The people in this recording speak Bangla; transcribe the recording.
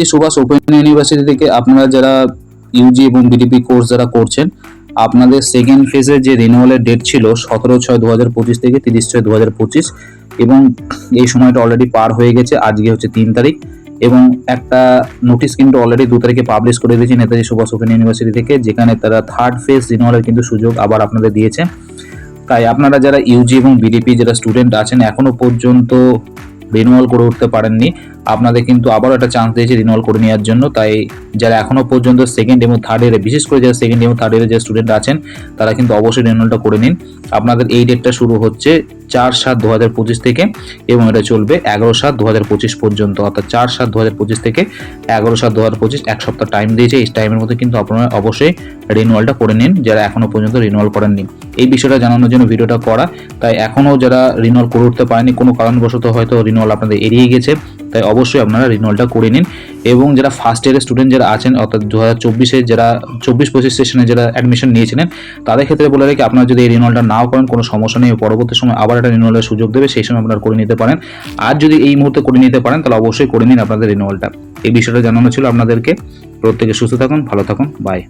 যে সুভাষ ওপেন ইউনিভার্সিটি থেকে আপনারা যারা ইউজি এবং বিডিপি কোর্স যারা করছেন, আপনাদের সেকেন্ড ফেজের যে রিনিউয়ালের ডেট ছিল সতেরো ছয় দু হাজার পঁচিশ থেকে তিরিশ ছয় দু হাজার পঁচিশ, এবং এই সময়টা অলরেডি পার হয়ে গেছে, আজকে হচ্ছে তিন তারিখ, এবং একটা নোটিশ কিন্তু অলরেডি দু তারিখে পাবলিশ করে দিয়েছে নেতাজি সুভাষ ওপেন ইউনিভার্সিটি থেকে, যেখানে তারা থার্ড ফেজ রিনিউয়ালের কিন্তু সুযোগ আবার আপনাদের দিয়েছে। তাই আপনারা যারা ইউজি এবং বিডিপি যারা স্টুডেন্ট আছেন এখনও পর্যন্ত রিনিউয়াল করে উঠতে পারেননি। আপনাদের কিন্তু আবারও একটা চান্স দিয়েছে রিনিউয়াল করে নেওয়ার জন্য। তাই যারা এখনও পর্যন্ত সেকেন্ড এবং থার্ড ইয়ারে বিশেষ করে যারা সেকেন্ড এবং থার্ড ইয়ারে যে স্টুডেন্ট আছেন, তারা কিন্তু অবশ্যই রিনিউয়ালটা করে নিন। আপনাদের এই ডেটটা শুরু হচ্ছে চার সাত দু হাজার পঁচিশ থেকে এবং এটা চলবে এগারো সাত দু হাজার পঁচিশ পর্যন্ত। অর্থাৎ চার সাত দু হাজার পঁচিশ থেকে এগারো সাত দু হাজার পঁচিশ, এক সপ্তাহ টাইম দিয়েছে। এই টাইমের মধ্যে কিন্তু আপনারা অবশ্যই রিনিউয়ালটা করে নিন, যারা এখনও পর্যন্ত রিনিউয়াল করেননি। এই বিষয়টা জানানোর জন্য ভিডিওটা করা। তাই এখনও যারা রিনিউয়াল করে উঠতে পারেনি, কোনো কারণবশত হয়তো রিনিউয়াল আপনাদের এড়িয়ে গেছে। তাই অবশ্যই আপনারা রিনিউয়ালটা করে নিন। এবং যারা ফার্স্ট ইয়ারের স্টুডেন্ট যারা আছেন, অর্থাৎ দু হাজার চব্বিশে যারা চব্বিশ পঁচিশ সেশনে যারা অ্যাডমিশন নিয়েছিলেন, তাদের ক্ষেত্রে বলে রাখি, আপনারা যদি এই রিনিউয়ালটা নাও করেন, কোনো সমস্যা নেই। পরবর্তী সময় আবার একটা রিনিউয়ালের সুযোগ দেবে, সেই সময় আপনারা করে নিতে পারেন। আর যদি এই মুহূর্তে করে নিতে পারেন, তাহলে অবশ্যই করে নিন আপনাদের রিনিউয়ালটা এই বিষয়টা জানানো ছিল আপনাদেরকে। প্রত্যেকে সুস্থ থাকুন, ভালো থাকুন। বাই